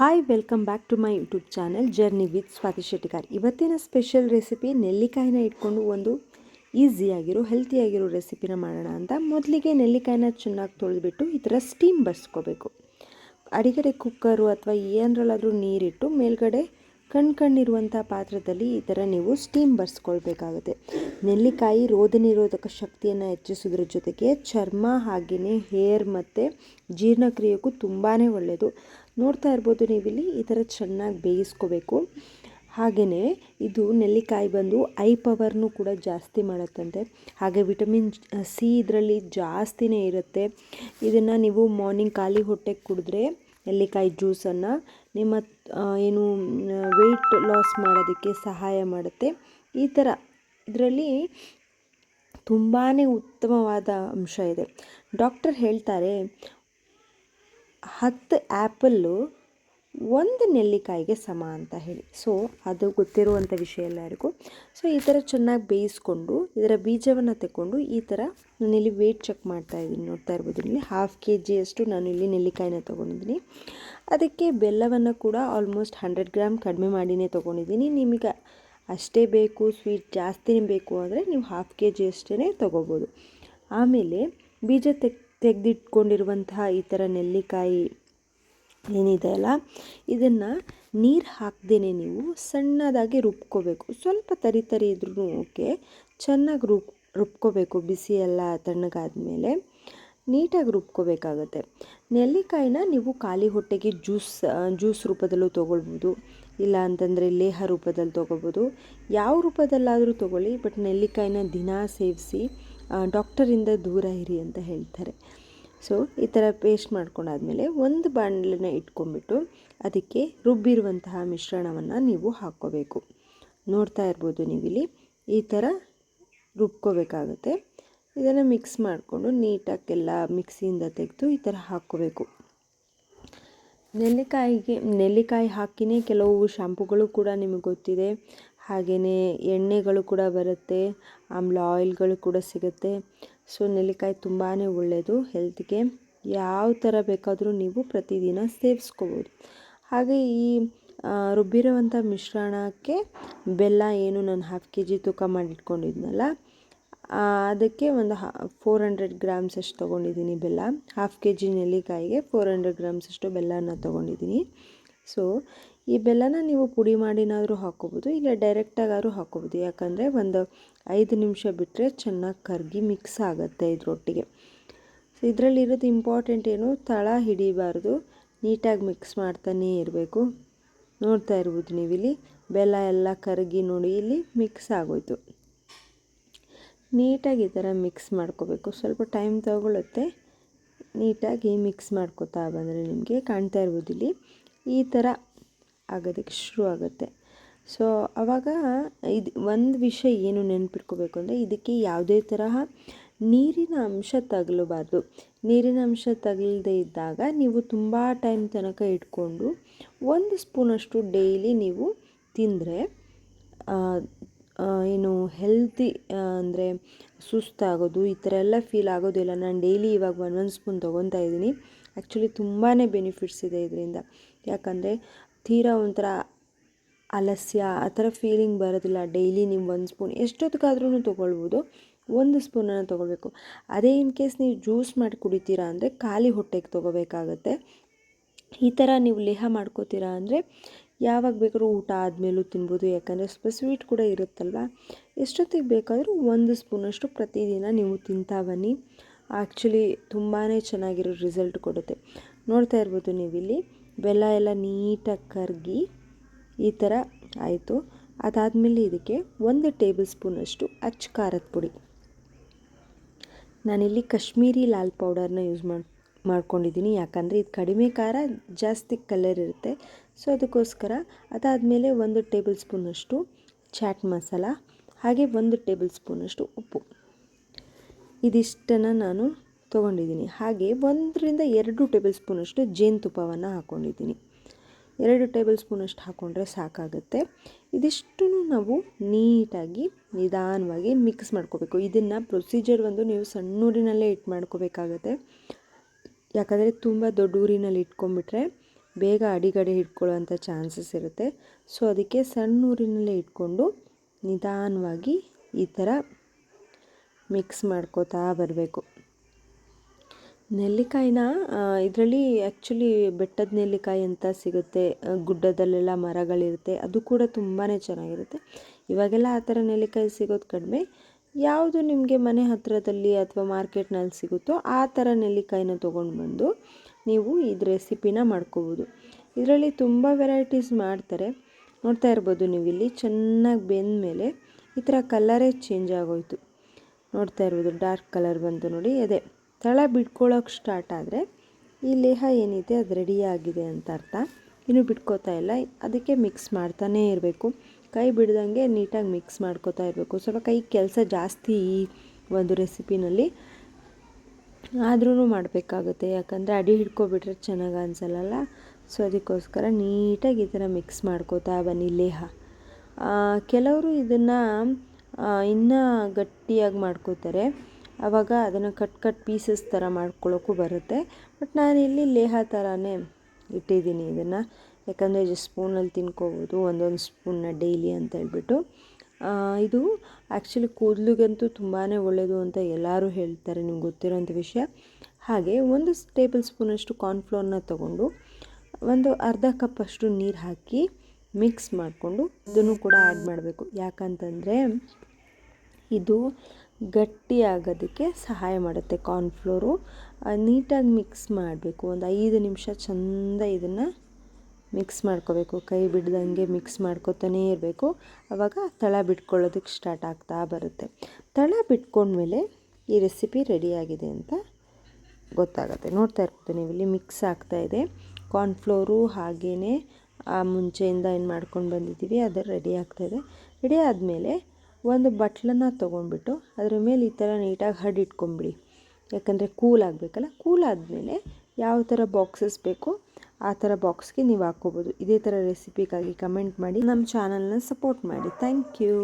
Hi welcome back to my YouTube channel journey with Swati Shettikar ಇವತ್ತಿನ special recipe ನೆಲ್ಲಿಕಾಯಿನ ಇಟ್ಕೊಂಡು ಒಂದು ಈಸಿಯಾಗಿರೋ ಹೆಲ್ತಿಯಾಗಿರೋ ರೆಸಿಪಿನ ಮಾಡೋಣ ಅಂತ. ಮೊದಲಿಗೆ ನೆಲ್ಲಿಕಾಯಿನ ಚೆನ್ನಾಗಿ ತೊಳೆದುಬಿಟ್ಟು ಈ ಥರ ಸ್ಟೀಮ್ ಬರ್ಸ್ಕೋಬೇಕು. ಅಡಿಗಡೆ ಕುಕ್ಕರು ಅಥವಾ ಏನರಲ್ಲಾದರೂ ನೀರಿಟ್ಟು ಮೇಲ್ಗಡೆ ಕಣ್ ಕಣ್ಣಿರುವಂಥ ಪಾತ್ರದಲ್ಲಿ ಈ ಥರ ನೀವು ಸ್ಟೀಮ್ ಬರ್ಸ್ಕೊಳ್ಬೇಕಾಗುತ್ತೆ. ನೆಲ್ಲಿಕಾಯಿ ರೋಗ ನಿರೋಧಕ ಶಕ್ತಿಯನ್ನು ಹೆಚ್ಚಿಸೋದ್ರ ಜೊತೆಗೆ ಚರ್ಮ, ಹಾಗೆಯೇ ಹೇರ್ ಮತ್ತು ಜೀರ್ಣಕ್ರಿಯೆಗೂ ತುಂಬಾ ಒಳ್ಳೆಯದು ನೋಡ್ತಾ ಇರ್ಬೋದು ನೀವಿಲ್ಲಿ ಈ ಥರ ಚೆನ್ನಾಗಿ ಬೇಯಿಸ್ಕೋಬೇಕು. ಹಾಗೆಯೇ ಇದು ನೆಲ್ಲಿಕಾಯಿ ಬಂದು ಐ ಪವರ್ನು ಕೂಡ ಜಾಸ್ತಿ ಮಾಡುತ್ತಂತೆ. ಹಾಗೆ ವಿಟಮಿನ್ ಸಿ ಇದರಲ್ಲಿ ಜಾಸ್ತಿನೇ ಇರುತ್ತೆ. ಇದನ್ನು ನೀವು ಮಾರ್ನಿಂಗ್ ಖಾಲಿ ಹೊಟ್ಟೆಗೆ ಕುಡಿದ್ರೆ ನೆಲ್ಲಿಕಾಯಿ ಜ್ಯೂಸನ್ನು ನಿಮ್ಮ ಏನು, ವೆಯ್ಟ್ ಲಾಸ್ ಮಾಡೋದಕ್ಕೆ ಸಹಾಯ ಮಾಡುತ್ತೆ. ಈ ಥರ ಇದರಲ್ಲಿ ತುಂಬಾ ಉತ್ತಮವಾದ ಅಂಶ ಇದೆ. ಡಾಕ್ಟರ್ ಹೇಳ್ತಾರೆ ಹತ್ತು ಆ್ಯಪಲ್ಲು ಒಂದು ನೆಲ್ಲಿಕಾಯಿಗೆ ಸಮ ಅಂತ ಹೇಳಿ. ಸೊ ಅದು ಗೊತ್ತಿರುವಂಥ ವಿಷಯ ಎಲ್ಲರಿಗೂ. ಸೊ ಈ ಥರ ಚೆನ್ನಾಗಿ ಬೇಯಿಸ್ಕೊಂಡು, ಇದರ ಬೀಜವನ್ನು ತಗೊಂಡು ಈ ಥರ ನಾನಿಲ್ಲಿ ವೆಯ್ಟ್ ಚೆಕ್ ಮಾಡ್ತಾ ಇದ್ದೀನಿ ನೋಡ್ತಾ ಇರ್ಬೋದು ಇಲ್ಲಿ. ಹಾಫ್ ಕೆ ಜಿಯಷ್ಟು ನಾನು ಇಲ್ಲಿ ನೆಲ್ಲಿಕಾಯಿನ ತೊಗೊಂಡಿದ್ದೀನಿ. ಅದಕ್ಕೆ ಬೆಲ್ಲವನ್ನು ಕೂಡ ಆಲ್ಮೋಸ್ಟ್ ಹಂಡ್ರೆಡ್ ಗ್ರಾಮ್ ಕಡಿಮೆ ಮಾಡಿನೇ ತೊಗೊಂಡಿದ್ದೀನಿ. ನಿಮಗೆ ಅಷ್ಟೇ ಬೇಕು ಸ್ವೀಟ್ ಜಾಸ್ತಿನೇ ಬೇಕು ಅಂದರೆ ನೀವು ಹಾಫ್ ಕೆ ಜಿ ಅಷ್ಟೇ ತೊಗೋಬೋದು. ಆಮೇಲೆ ಬೀಜ ತೆಗ್ ತೆಗೆದಿಟ್ಕೊಂಡಿರುವಂತಹ ಈ ಥರ ನೆಲ್ಲಿಕಾಯಿ ಏನಿದೆ ಅಲ್ಲ ಇದನ್ನು ನೀರು ಹಾಕ್ದೇ ನೀವು ಸಣ್ಣದಾಗಿ ರುಬ್ಕೋಬೇಕು. ಸ್ವಲ್ಪ ತರಿ ತರಿ ಇದ್ರೂ ಓಕೆ, ಚೆನ್ನಾಗಿ ರುಬ್, ರುಬ್ಕೋಬೇಕು ಬಿಸಿ ಎಲ್ಲ ತಣ್ಣಗಾದ್ಮೇಲೆ. ನೀಟಾಗಿ ರುಬ್ಕೋಬೇಕಾಗತ್ತೆ. ನೆಲ್ಲಿಕಾಯಿನ ನೀವು ಖಾಲಿ ಹೊಟ್ಟೆಗೆ ಜ್ಯೂಸ್ ಜ್ಯೂಸ್ ರೂಪದಲ್ಲೂ ತೊಗೊಳ್ಬೋದು, ಇಲ್ಲ ಅಂತಂದರೆ ಲೇಹ ರೂಪದಲ್ಲಿ ತೊಗೋಬೋದು ಯಾವ ರೂಪದಲ್ಲಾದರೂ ತೊಗೊಳ್ಳಿ, ಬಟ್ ನೆಲ್ಲಿಕಾಯಿನ ದಿನಾ ಸೇವಿಸಿ ಡಾಕ್ಟರಿಂದ ದೂರ ಇರಿ ಅಂತ ಹೇಳ್ತಾರೆ. ಸೊ ಈ ಥರ ಪೇಸ್ಟ್ ಮಾಡ್ಕೊಂಡಾದಮೇಲೆ ಒಂದು ಬಾಣಲೆನ ಇಟ್ಕೊಂಡ್ಬಿಟ್ಟು ಅದಕ್ಕೆ ರುಬ್ಬಿರುವಂತಹ ಮಿಶ್ರಣವನ್ನು ನೀವು ಹಾಕ್ಕೋಬೇಕು. ನೋಡ್ತಾ ಇರ್ಬೋದು ನೀವಿಲ್ಲಿ, ಈ ಥರ ರುಬ್ಕೋಬೇಕಾಗುತ್ತೆ. ಇದನ್ನು ಮಿಕ್ಸ್ ಮಾಡಿಕೊಂಡು ನೀಟಾಗೆಲ್ಲ ಮಿಕ್ಸಿಯಿಂದ ತೆಗೆದು ಈ ಥರ ಹಾಕ್ಕೋಬೇಕು. ನೆಲ್ಲಿಕಾಯಿಗೆ, ನೆಲ್ಲಿಕಾಯಿ ಹಾಕಿನೇ ಕೆಲವು ಶ್ಯಾಂಪುಗಳು ಕೂಡ ನಿಮಗೆ ಗೊತ್ತಿದೆ. ಹಾಗೆಯೇ ಎಣ್ಣೆಗಳು ಕೂಡ ಬರುತ್ತೆ, ಆಮೇಲೆ ಆಯಿಲ್ಗಳು ಕೂಡ ಸಿಗುತ್ತೆ. ಸೊ, ನೆಲ್ಲಿಕಾಯಿ ತುಂಬಾ ಒಳ್ಳೆಯದು ಹೆಲ್ತ್ಗೆ ಯಾವ ಥರ ಬೇಕಾದರೂ ನೀವು ಪ್ರತಿದಿನ ಸೇವಿಸ್ಕೋಬೋದು. ಹಾಗೆ ಈ ರುಬ್ಬಿರುವಂಥ ಮಿಶ್ರಣಕ್ಕೆ ಬೆಲ್ಲ ಏನು ನಾನು ಹಾಫ್ ಕೆ ಜಿ ತೂಕ ಮಾಡಿಟ್ಕೊಂಡಿದ್ನಲ್ಲ ಅದಕ್ಕೆ ಒಂದು ಹಾ ಫೋರ್ ಹಂಡ್ರೆಡ್ ಗ್ರಾಮ್ಸ್ ಅಷ್ಟು ತೊಗೊಂಡಿದ್ದೀನಿ ಬೆಲ್ಲ. ಹಾಫ್ ಕೆ ಜಿ ನೆಲ್ಲಿಕಾಯಿಗೆ ಫೋರ್ ಹಂಡ್ರೆಡ್ ಗ್ರಾಮ್ಸ್ ಅಷ್ಟು ಬೆಲ್ಲನ ತೊಗೊಂಡಿದ್ದೀನಿ. ಸೊ ಈ ಬೆಲ್ಲನ ನೀವು ಪುಡಿ ಮಾಡಿನಾದರೂ ಹಾಕೋಬೋದು, ಇಲ್ಲ ಡೈರೆಕ್ಟಾಗಾದ್ರೂ ಹಾಕೋಬೋದು. ಯಾಕಂದರೆ ಒಂದು ಐದು ನಿಮಿಷ ಬಿಟ್ಟರೆ ಚೆನ್ನಾಗಿ ಕರಗಿ ಮಿಕ್ಸ್ ಆಗುತ್ತೆ ಇದರೊಟ್ಟಿಗೆ. ಸೊ ಇದರಲ್ಲಿರೋದು ಇಂಪಾರ್ಟೆಂಟ್ ಏನು, ತಳ ಹಿಡಿಬಾರ್ದು, ನೀಟಾಗಿ ಮಿಕ್ಸ್ ಮಾಡ್ತಾನೇ ಇರಬೇಕು. ನೋಡ್ತಾ ಇರ್ಬೋದು ನೀವಿಲ್ಲಿ, ಬೆಲ್ಲ ಎಲ್ಲ ಕರಗಿ ನೋಡಿ ಇಲ್ಲಿ ಮಿಕ್ಸ್ ಆಗೋಯ್ತು. ನೀಟಾಗಿ ಈ ಥರ ಮಿಕ್ಸ್ ಮಾಡ್ಕೋಬೇಕು. ಸ್ವಲ್ಪ ಟೈಮ್ ತಗೊಳ್ಳುತ್ತೆ ನೀಟಾಗಿ ಮಿಕ್ಸ್ ಮಾಡ್ಕೋತಾ ಬಂದರೆ ನಿಮಗೆ ಕಾಣ್ತಾ ಇರ್ಬೋದು ಇಲ್ಲಿ. ಈ ಥರ ಆಗೋದಕ್ಕೆ ಶುರು ಆಗುತ್ತೆ. ಸೊ ಆವಾಗ ಇದು ಒಂದು ವಿಷಯ ಏನು ನೆನಪಿಟ್ಕೋಬೇಕು ಅಂದರೆ ಇದಕ್ಕೆ ಯಾವುದೇ ತರಹ ನೀರಿನ ಅಂಶ ತಗಲಬಾರ್ದು. ನೀರಿನ ಅಂಶ ತಗಲದೇ ಇದ್ದಾಗ ನೀವು ತುಂಬ ಟೈಮ್ ತನಕ ಇಟ್ಕೊಂಡು ಒಂದು ಸ್ಪೂನಷ್ಟು ಡೈಲಿ ನೀವು ತಿಂದರೆ ಏನು ಹೆಲ್ತಿ ಅಂದರೆ ಸುಸ್ತಾಗೋದು, ಈ ಥರ ಎಲ್ಲ ಫೀಲ್ ಆಗೋದಿಲ್ಲ ನಾನು ಡೈಲಿ ಇವಾಗ ಒಂದೊಂದು ಸ್ಪೂನ್ ತೊಗೊತಾ ಇದ್ದೀನಿ. ಆ್ಯಕ್ಚುಲಿ ತುಂಬಾ ಬೆನಿಫಿಟ್ಸ್ ಇದೆ ಇದರಿಂದ. ಯಾಕಂದರೆ ತೀರಾ ಒಂಥರ ಅಲಸ್ಯ, ಆ ಥರ ಫೀಲಿಂಗ್ ಬರೋದಿಲ್ಲ ಡೈಲಿ ನೀವು ಒಂದು ಸ್ಪೂನ್ ಎಷ್ಟೊತ್ತಿಗಾದ್ರೂ ತೊಗೊಳ್ಬೋದು, ಒಂದು ಸ್ಪೂನನ್ನು ತೊಗೊಳ್ಬೇಕು. ಅದೇ ಇನ್ ಕೇಸ್ ನೀವು ಜ್ಯೂಸ್ ಮಾಡಿ ಕುಡಿತೀರಾ ಅಂದರೆ ಖಾಲಿ ಹೊಟ್ಟೆಗೆ ತೊಗೋಬೇಕಾಗತ್ತೆ. ಈ ಥರ ನೀವು ಲೇಹ ಮಾಡ್ಕೋತೀರಾ ಅಂದರೆ ಯಾವಾಗ ಬೇಕಾದ್ರೂ ಊಟ ಆದಮೇಲೂ ತಿನ್ಬೋದು, ಯಾಕಂದರೆ ಸ್ವಲ್ಪ ಸ್ವೀಟ್ ಕೂಡ ಇರುತ್ತಲ್ವ? ಎಷ್ಟೊತ್ತಿಗೆ ಬೇಕಾದರೂ ಒಂದು ಸ್ಪೂನಷ್ಟು ಪ್ರತಿದಿನ ನೀವು ತಿಂತಾ ಬನ್ನಿ. ಆ್ಯಕ್ಚುಲಿ ತುಂಬಾ ಚೆನ್ನಾಗಿರೋ ರಿಸಲ್ಟ್ ಕೊಡುತ್ತೆ. ನೋಡ್ತಾ ಇರ್ಬೋದು ನೀವಿಲ್ಲಿ. ಬೆಲ್ಲ ಎಲ್ಲ ನೀಟಾಗಿ ಕರಗಿ ಈ ಥರ ಆಯಿತು. ಅದಾದಮೇಲೆ ಇದಕ್ಕೆ ಒಂದು ಟೇಬಲ್ ಸ್ಪೂನಷ್ಟು ಅಚ್ಚ ಖಾರದ ಪುಡಿ. ನಾನಿಲ್ಲಿ ಕಾಶ್ಮೀರಿ ಲಾಲ್ ಪೌಡರ್ನ ಯೂಸ್ ಮಾಡಿ, ಮಾಡ್ಕೊಂಡಿದ್ದೀನಿ. ಯಾಕಂದರೆ ಇದು ಕಡಿಮೆ ಖಾರ, ಜಾಸ್ತಿ ಕಲರ್ ಇರುತ್ತೆ. ಸೊ, ಅದಕ್ಕೋಸ್ಕರ ಅದಾದಮೇಲೆ ಒಂದು ಟೇಬಲ್ ಸ್ಪೂನಷ್ಟು ಚಾಟ್ ಮಸಾಲ, ಹಾಗೆ ಒಂದು ಟೇಬಲ್ ಸ್ಪೂನಷ್ಟು ಉಪ್ಪು. ಇದಿಷ್ಟನ್ನು ನಾನು ತೊಗೊಂಡಿದ್ದೀನಿ. ಹಾಗೆ ಒಂದರಿಂದ ಎರಡು ಟೇಬಲ್ ಸ್ಪೂನಷ್ಟು ಜೇನುತುಪ್ಪವನ್ನು ಹಾಕ್ಕೊಂಡಿದ್ದೀನಿ ಎರಡು ಟೇಬಲ್ ಸ್ಪೂನಷ್ಟು ಹಾಕ್ಕೊಂಡ್ರೆ ಸಾಕಾಗುತ್ತೆ. ಇದಿಷ್ಟು ನಾವು ನೀಟಾಗಿ, ನಿಧಾನವಾಗಿ ಮಿಕ್ಸ್ ಮಾಡ್ಕೋಬೇಕು. ಇದನ್ನು ಪ್ರೊಸೀಜರ್ ಒಂದು ನೀವು ಸಣ್ಣೂರಿನಲ್ಲೇ ಇಟ್ಟು ಮಾಡ್ಕೋಬೇಕಾಗತ್ತೆ. ಯಾಕಂದರೆ ತುಂಬ ದೊಡ್ಡ ಊರಿನಲ್ಲಿ ಇಟ್ಕೊಂಡ್ಬಿಟ್ರೆ ಬೇಗ ಅಡಿಗಡೆ ಹಿಡ್ಕೊಳ್ಳೋವಂಥ ಚಾನ್ಸಸ್ ಇರುತ್ತೆ. ಸೊ, ಅದಕ್ಕೆ ಸಣ್ಣ ಊರಿನಲ್ಲೇ ಇಟ್ಕೊಂಡು ನಿಧಾನವಾಗಿ ಈ ಥರ ಮಿಕ್ಸ್ ಮಾಡ್ಕೋತಾ ಬರಬೇಕು. ನೆಲ್ಲಿಕಾಯಿನ? ಇದರಲ್ಲಿ ಆ್ಯಕ್ಚುಲಿ ಬೆಟ್ಟದ ನೆಲ್ಲಿಕಾಯಿ ಅಂತ ಸಿಗುತ್ತೆ. ಗುಡ್ಡದಲ್ಲೆಲ್ಲ ಮರಗಳಿರುತ್ತೆ. ಅದು ಕೂಡ ತುಂಬಾ ಚೆನ್ನಾಗಿರುತ್ತೆ. ಇವಾಗೆಲ್ಲ ಆ ಥರ ನೆಲ್ಲಿಕಾಯಿ ಸಿಗೋದು ಕಡಿಮೆ. ಯಾವುದು ನಿಮಗೆ ಮನೆ ಹತ್ತಿರದಲ್ಲಿ ಅಥವಾ ಮಾರ್ಕೆಟ್ನಲ್ಲಿ ಸಿಗುತ್ತೋ ಆ ಥರ ನೆಲ್ಲಿಕಾಯಿನ ತೊಗೊಂಡು ಬಂದು ನೀವು ಇದು ರೆಸಿಪಿನ ಮಾಡ್ಕೋಬೋದು. ಇದರಲ್ಲಿ ತುಂಬ ವೆರೈಟೀಸ್ ಮಾಡ್ತಾರೆ. ನೋಡ್ತಾ ಇರ್ಬೋದು ನೀವು ಇಲ್ಲಿ ಚೆನ್ನಾಗಿ ಬೆಂದ ಮೇಲೆ ಈ ಥರ ಕಲರೇ ಚೇಂಜ್ ಆಗೋಯ್ತು. ನೋಡ್ತಾ ಇರ್ಬೋದು, ಡಾರ್ಕ್ ಕಲರ್ ಬಂತು ನೋಡಿ. ಅದೇ. ತಳ ಬಿಟ್ಕೊಳ್ಳೋಕೆ ಸ್ಟಾರ್ಟ್ ಆದರೆ ಈ ಲೇಹ ಏನಿದೆ ಅದು ರೆಡಿಯಾಗಿದೆ ಅಂತ ಅರ್ಥ. ಇನ್ನೂ ಬಿಟ್ಕೋತಾ ಇಲ್ಲ, ಅದಕ್ಕೆ ಮಿಕ್ಸ್ ಮಾಡ್ತಾನೇ ಇರಬೇಕು. ಕೈ ಬಿಡ್ದಂಗೆ ನೀಟಾಗಿ ಮಿಕ್ಸ್ ಮಾಡ್ಕೋತಾ ಇರಬೇಕು. ಸ್ವಲ್ಪ ಕೈ ಕೆಲಸ ಜಾಸ್ತಿ ಈ ಒಂದು ರೆಸಿಪಿನಲ್ಲಿ ಆದ್ರೂ ಮಾಡಬೇಕಾಗುತ್ತೆ, ಯಾಕಂದರೆ ಅಡಿ ಹಿಡ್ಕೊಬಿಟ್ರೆ ಚೆನ್ನಾಗಿ ಅನ್ಸಲ್ಲ ಸೊ, ಅದಕ್ಕೋಸ್ಕರ ನೀಟಾಗಿ ಈ ಥರ ಮಿಕ್ಸ್ ಮಾಡ್ಕೋತಾ ಬನ್ನಿ ಲೇಹ. ಕೆಲವರು ಇದನ್ನು ಇನ್ನೂ ಗಟ್ಟಿಯಾಗಿ ಮಾಡ್ಕೋತಾರೆ. ಆವಾಗ ಅದನ್ನು ಕಟ್ ಕಟ್ ಪೀಸಸ್ ಥರ ಮಾಡ್ಕೊಳ್ಳೋಕ್ಕೂ ಬರುತ್ತೆ. ಬಟ್ ನಾನಿಲ್ಲಿ ಲೇಹ ಥರನೇ ಇಟ್ಟಿದ್ದೀನಿ ಇದನ್ನು. ಯಾಕಂದರೆ ಜಸ್ಟ್ ಸ್ಪೂನಲ್ಲಿ ತಿನ್ಕೋಬೋದು, ಒಂದೊಂದು ಸ್ಪೂನ್ನ ಡೈಲಿ ಅಂತ ಹೇಳ್ಬಿಟ್ಟು. ಇದು ಆ್ಯಕ್ಚುಲಿ ಕೂದಲಿಗಂತೂ ತುಂಬಾ ಒಳ್ಳೆಯದು ಅಂತ ಎಲ್ಲರೂ ಹೇಳ್ತಾರೆ, ನಿಮ್ಗೆ ಗೊತ್ತಿರೋಂಥ ವಿಷಯ. ಹಾಗೆ ಒಂದು ಟೇಬಲ್ ಸ್ಪೂನಷ್ಟು ಕಾರ್ನ್ಫ್ಲೋರ್ನ ತಗೊಂಡು, ಒಂದು ಅರ್ಧ ಕಪ್ಪಷ್ಟು ನೀರು ಹಾಕಿ ಮಿಕ್ಸ್ ಮಾಡಿಕೊಂಡು ಇದನ್ನು ಕೂಡ ಆ್ಯಡ್ ಮಾಡಬೇಕು. ಯಾಕಂತಂದರೆ ಇದು ಗಟ್ಟಿ ಆಗೋದಕ್ಕೆ ಸಹಾಯ ಮಾಡುತ್ತೆ ಕಾರ್ನ್ಫ್ಲೋರು. ನೀಟಾಗಿ ಮಿಕ್ಸ್ ಮಾಡಬೇಕು. ಒಂದು ಐದು ನಿಮಿಷ ಚಂದ ಇದನ್ನು ಮಿಕ್ಸ್ ಮಾಡ್ಕೋಬೇಕು. ಕೈ ಬಿಡ್ದಂಗೆ ಮಿಕ್ಸ್ ಮಾಡ್ಕೋತಾನೇ ಇರಬೇಕು. ಆವಾಗ ತಳ ಬಿಟ್ಕೊಳ್ಳೋದಕ್ಕೆ ಸ್ಟಾರ್ಟ್ ಆಗ್ತಾ ಬರುತ್ತೆ. ತಳ ಬಿಟ್ಕೊಂಡ್ಮೇಲೆ ಈ ರೆಸಿಪಿ ರೆಡಿಯಾಗಿದೆ ಅಂತ ಗೊತ್ತಾಗುತ್ತೆ. ನೋಡ್ತಾ ಇರ್ಬೋದು ನೀವು, ಇಲ್ಲಿ ಮಿಕ್ಸ್ ಆಗ್ತಾ ಇದೆ. ಕಾರ್ನ್ಫ್ಲೋರು ಹಾಗೇ ಆ, ಮುಂಚೆಯಿಂದ ಏನು ಮಾಡ್ಕೊಂಡು ಬಂದಿದ್ದೀವಿ, ಅದು ರೆಡಿ ಆಗ್ತಾಯಿದೆ ರೆಡಿ ಆದಮೇಲೆ ಒಂದು ಬಟ್ಲನ್ನು ತೊಗೊಂಡ್ಬಿಟ್ಟು ಅದ್ರ ಮೇಲೆ ಈ ಥರ ನೀಟಾಗಿ ಹಡ್ ಇಟ್ಕೊಂಬಿಡಿ. ಯಾಕಂದರೆ ಕೂಲ್ ಆಗಬೇಕಲ್ಲ, ಕೂಲ್ ಆದಮೇಲೆ ಯಾವ ಥರ ಬಾಕ್ಸಸ್ ಬೇಕೋ ಆ ಥರ ಬಾಕ್ಸ್ಗೆ ನೀವು ಹಾಕ್ಕೋಬೋದು. ಇದೇ ಥರ ರೆಸಿಪಿಗಾಗಿ ಕಮೆಂಟ್ ಮಾಡಿ, ನಮ್ಮ ಚಾನಲ್ನ ಸಪೋರ್ಟ್ ಮಾಡಿ. Thank you.